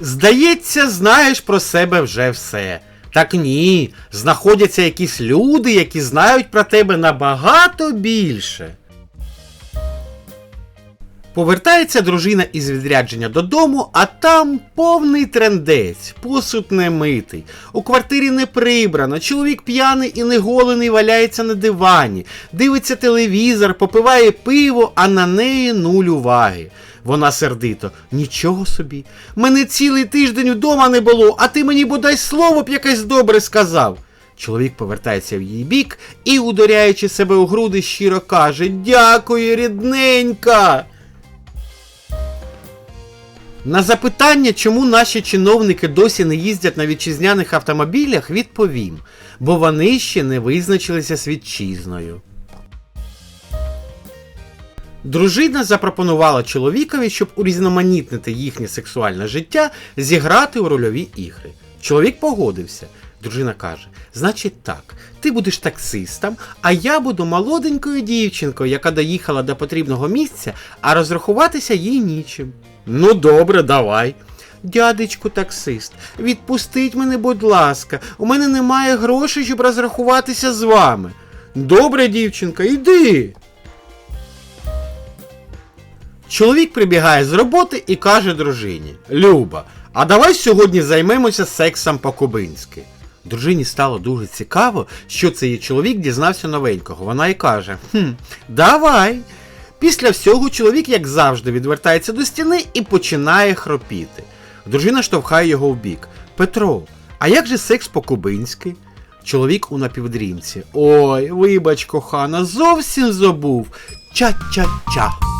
Здається, знаєш про себе вже все. Так ні, знаходяться якісь люди, які знають про тебе набагато більше. Повертається дружина із відрядження додому, а там повний трендець, посуд не митий. У квартирі не прибрано, чоловік п'яний і неголений валяється на дивані, дивиться телевізор, попиває пиво, а на неї нуль уваги. Вона сердито. Нічого собі. Мене цілий тиждень вдома не було, а ти мені бодай слово б якесь добре сказав. Чоловік повертається в її бік і, ударяючи себе у груди, щиро каже: Дякую, рідненька. На запитання, чому наші чиновники досі не їздять на вітчизняних автомобілях, відповім, бо вони ще не визначилися з вітчизною. Дружина запропонувала чоловікові, щоб урізноманітнити їхнє сексуальне життя, зіграти у рольові ігри. Чоловік погодився. Дружина каже: Значить так, ти будеш таксистом, а я буду молоденькою дівчинкою, яка доїхала до потрібного місця, а розрахуватися їй нічим. Ну добре, давай. Дядечку таксист, відпустіть мене, будь ласка, у мене немає грошей, щоб розрахуватися з вами. Добре, дівчинка, йди. Чоловік прибігає з роботи і каже дружині: Люба, а давай сьогодні займемося сексом по-кубинськи. Дружині стало дуже цікаво, що цей чоловік дізнався новенького. Вона й каже: Хм, давай. Після всього чоловік, як завжди, відвертається до стіни і починає хропіти. Дружина штовхає його в бік. Петро, а як же секс по-кубинськи? Чоловік у напівдрімці. Ой, вибач, кохана, зовсім забув. Ча-ча-ча.